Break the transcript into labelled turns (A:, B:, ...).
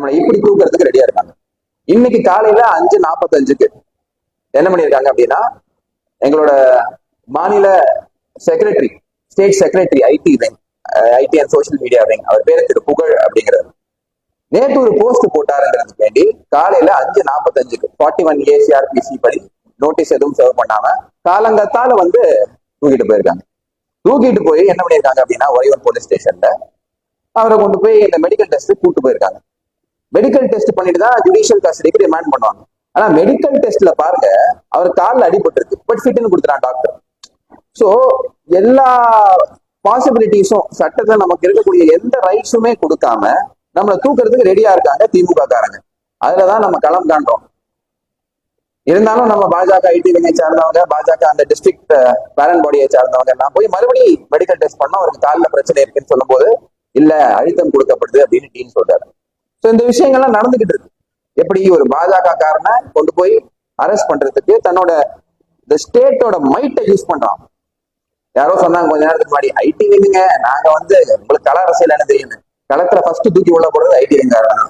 A: நம்மளை இப்படி தூக்குறதுக்கு ரெடியா இருக்காங்க. இன்னைக்கு காலையில அஞ்சு நாற்பத்தஞ்சுக்கு என்ன பண்ணியிருக்காங்க அப்படின்னா எங்களோட மாநில secretary state secretary IT wing IT and social media wing அவர் பேரு திரு புகழ் அப்படிங்கிறது நேற்று ஒரு போஸ்ட் போட்டாருங்கிறதுக்கு வேண்டி காலையில அஞ்சு நாற்பத்தஞ்சுக்கு ஃபார்ட்டி ஒன் ஏசிஆர்பிசி படி நோட்டீஸ் எதுவும் சர்வ் பண்ணாம காலங்கத்தால வந்து தூக்கிட்டு போயிருக்காங்க. தூக்கிட்டு போய் என்ன பண்ணியிருக்காங்க அப்படின்னா ஒய்வன் போலீஸ் ஸ்டேஷன்ல அவரை கொண்டு போய் இந்த மெடிக்கல் டெஸ்ட் கூட்டு போயிருக்காங்க. மெடிக்கல் டெஸ்ட் பண்ணிட்டு தான் ஜுடிஷியல் கஸ்டடிக்கு ரிமாண்ட் பண்ணுவாங்க. ஆனா மெடிக்கல் டெஸ்ட்ல பாருங்க அவர் காலில் அடிபட்டிருக்கு. பட் ஃபிட்னு கொடுத்துறான் டாக்டர் ஸோ எல்லா பாசிபிலிட்டிஸும் சட்டத்தில் நமக்கு இருக்கக்கூடிய எந்த ரைட்ஸுமே கொடுக்காம நம்மளை தூக்குறதுக்கு ரெடியா இருக்காங்க திமுக காரங்க அதுலதான் நம்ம களம் காண்றோம். இருந்தாலும் நம்ம பாஜக ஐடி விங்கை சார்ந்தவங்க பாஜக அந்த டிஸ்ட்ரிக்ட் பேரன் பாடியை சார்ந்தவங்க நான் போய் மறுபடியும் மெடிக்கல் டெஸ்ட் பண்ணா அவருக்கு காலில் பிரச்சனை இருக்குன்னு சொல்லும்போது இல்ல அழுத்தம் கொடுக்கப்படுது அப்படின்னு டீன் சொல்றாரு. ஸோ இந்த விஷயங்கள்லாம் நடந்துகிட்டு இருக்கு. எப்படி ஒரு பாஜக காரனை கொண்டு போய் அரெஸ்ட் பண்றதுக்கு தன்னோட இந்த ஸ்டேட்டோட மைட்டை யூஸ் பண்றான். யாரோ சொன்னாங்க கொஞ்ச நேரத்துக்கு முன்னாடி ஐடி விங்குங்க நாங்க வந்து உங்களுக்கு கள அரசியல் என்ன தெரியும் களத்துல ஃபர்ஸ்ட் தூக்கி உள்ள போடுறது ஐடி விங்காரன்